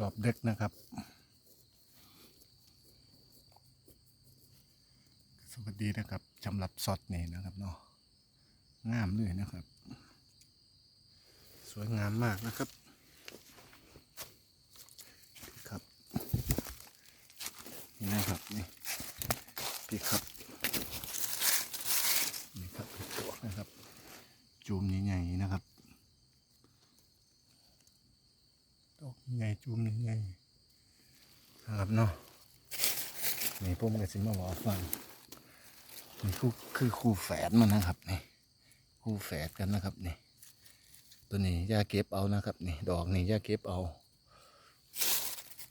รอบเดึกนะครับ สวัสดีนะครับสำหรับซอดนี่นะครับเนาะงามเลยนะครับ สวยงามมากนะครับพี่ครับนี่นะครับนี่พี่ครับนี่ครับนตัวนะครับ จูมใหญ่ๆนะครับดอก ใหญ่จูมใหญ่ๆนะครับเนาะนี่ผมก็สิมาบอกฟังนี่คือคือคู่แฝดมันนะครับนี่คู่แฝดกันนะครับนี่ตัวนี้ย่าเก็บเอานะครับนี่ดอกนี่ย่าเก็บเอา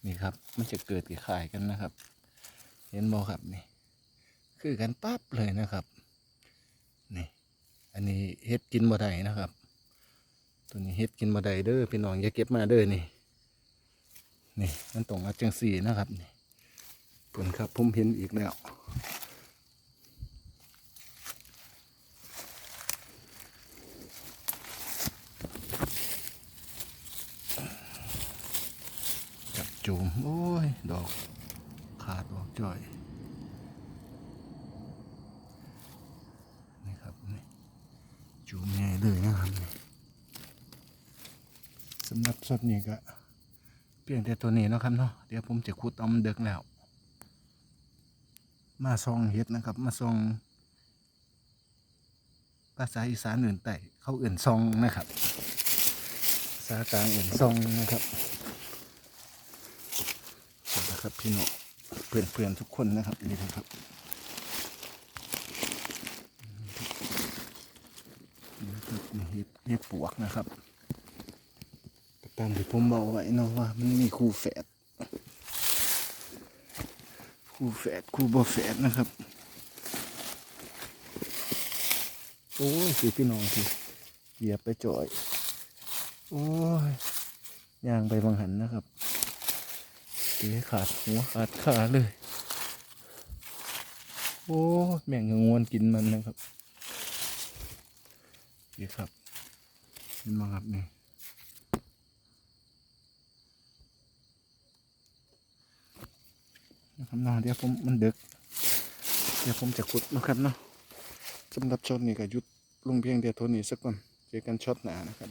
นี่ครับ มันจะเกิดกี่ขายกันนะครับ เห็นบอครับนี่ คือกันปั๊บเลยนะครับนี่อันนี้เฮ็ดกินบ่ได้นะครับ ตัวนี้เฮ็ดกินบ่ได้เด้อพี่น้องอย่าเก็บมาเด้อนี่ นี่มันตรงมาจังสี่นะครับนี่ผลครับผมเห็นอีกแล้วจับจูมโอ้ย ดอกขาดออกจ่อยนี่ครับนี่จูมใหญ่เลยนะครับสำหรับสดนี้ก็ เปลี่ยนแต่ตัวนี้นะครับเนาะเดี๋ยวผมจะขุดเอามันเด็กแล้ว มาซองเฮ็ดนะครับ มาซองภาษาอีสานอื่นไต่เขาอื่นซองนะครับภาษากลางอื่นซองนะครับนะครับพี่น้องเพื่อนๆทุกคนนะครับนี่นะครับนี่เห็ดเห็ดปวกนะครับ ตามที่ผมบอกไว้เนาะว่ามันมีคู่แฝดคู่แฝดคู่บ่แฝดนะครับ โอ้ยสิพี่น้องสิเหยียบไปจ่อย โอ้ยยางไปบางหันนะครับเตะขาดหัวขาดขาเลย โอ้แม่งงงวนกินมันนะครับนี่ครับเห็นไหมครับนี่ นะครับเนาะเดี๋ยวผมมันดึก เดี๋ยวผมจะขุดนะครับเนาะสำหรับช็อตนี้ก็ยุดลงเพียงเดียวเท่านี้สักก่อนเจอกันช็อตหนานะครับ